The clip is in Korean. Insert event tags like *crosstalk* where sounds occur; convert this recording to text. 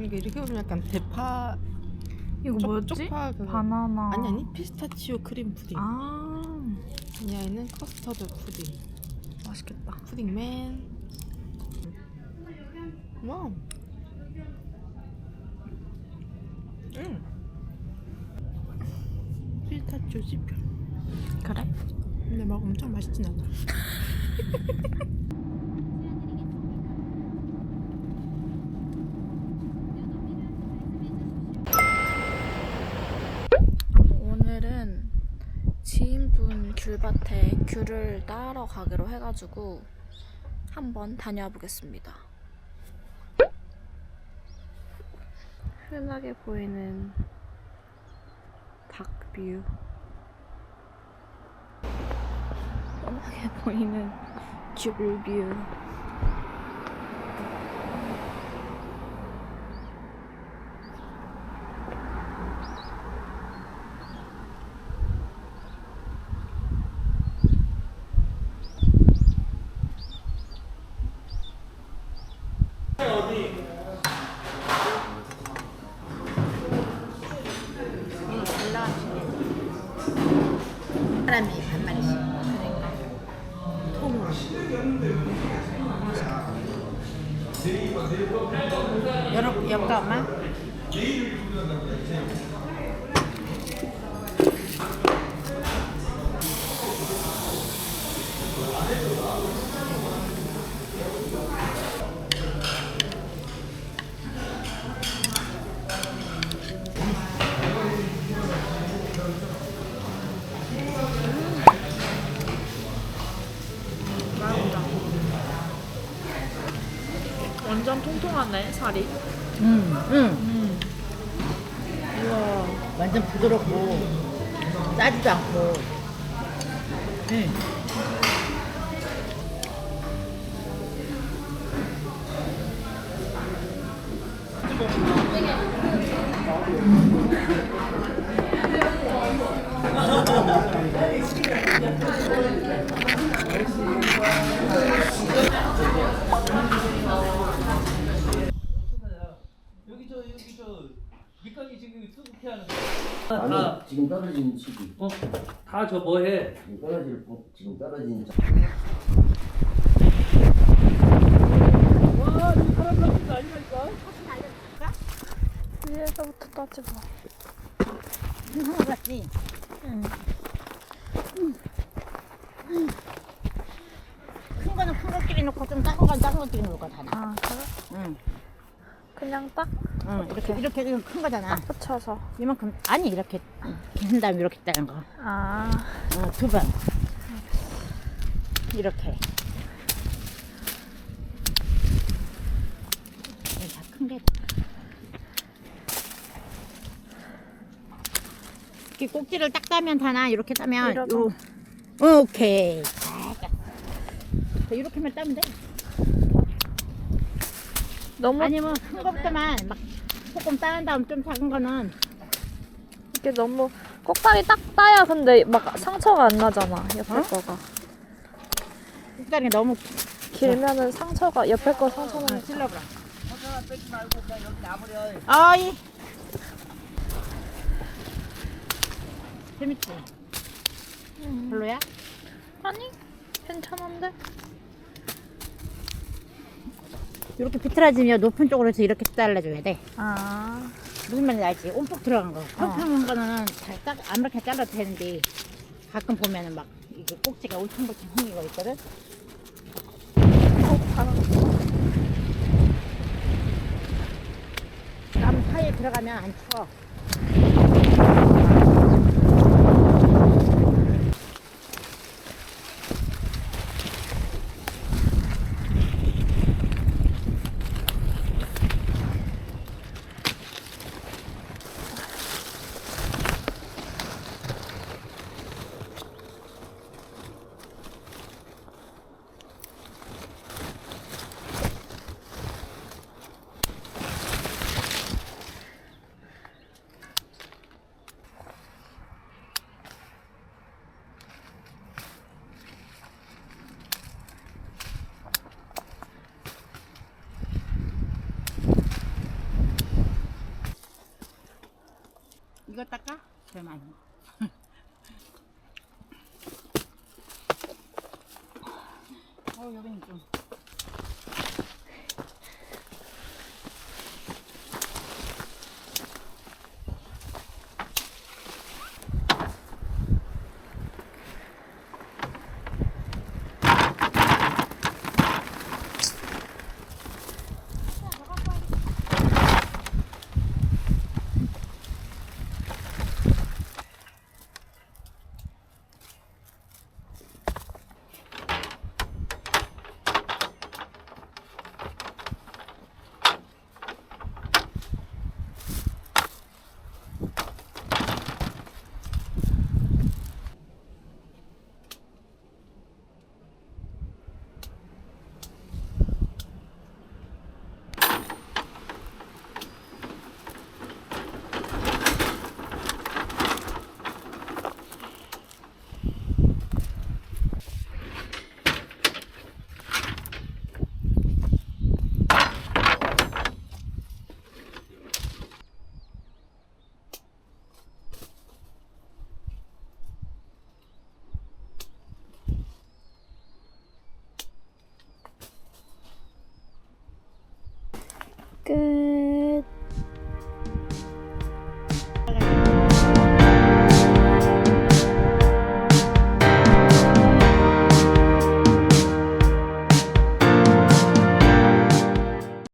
이게 이렇게 보면 약간 대파 이거 쪽- 뭐였지? 쪽파 그거. 바나나. 아니 아니 피스타치오 크림 푸딩. 아이 아이는 커스터드 푸딩. 맛있겠다. 푸딩맨. 와우. 음. 피스타치오 씹혀. 그래? 근데 막 엄청 맛있진 않아. *laughs* 오늘은 지인분 귤밭에 귤을 따러 가기로 해가지고 한번 다녀와 보겠습니다. 흔하게 보이는 닭뷰. 흔하게 보이는 귤뷰. 사람이 한 마리씩. 통으로. 여러 여가 엄마? 완전 통통하네 살이. 응, 응. 우와, 완전 부드럽고 짜지도 않고. 응. *laughs* 여기 저 여기 저 밑간이 지금 수국해 하는 아니 다, 지금 떨어진 시기 어? 다저 뭐해? 지금 떨어질 법 지금 떨어진 자- 와, 이 사람 같은 거 아니라니까? 위에서부터 따지고. 응. 큰 거는 큰 것끼리 놓고 좀 작은 건 작은 것끼리 놓을 거잖아. 아 그래? 응. 그냥 딱 응, 이렇게 이렇게 지금 큰 거잖아. 붙여서. 이만큼 아니 이렇게 긴 다음에 이렇게 따는 거. 아 어, 두 번. 이렇게. 다큰 게. 이렇게 꼭지를 딱 따면 다나 이렇게 따면 이러고. 요 오케이. 자, 이렇게만 따면 돼. 너무 아니면 큰 거부터만 막 조금 따는 다음 좀 작은 거는 이게 너무 꼭다리 딱 따야 근데 막 상처가 안 나잖아 옆에 어? 거가 꼭다리가 너무 길면은 상처가 옆에 거 상처 나니까 찔러버려. 아이. 재밌지? 별로야? 아니 괜찮은데 이렇게 비틀어지면 높은 쪽으로 해서 이렇게 잘라줘야 돼. 아 무슨 말인지 알지? 움푹 들어간 거. 평평한 거는 잘 딱, 아무렇게 잘라도 되는데 가끔 보면은 막 이게 꼭지가 울퉁불퉁 거 있거든? 어, 남 사이에 들어가면 안 추워. 이거 닦아? 많이. *laughs* 어, 여기는 좀.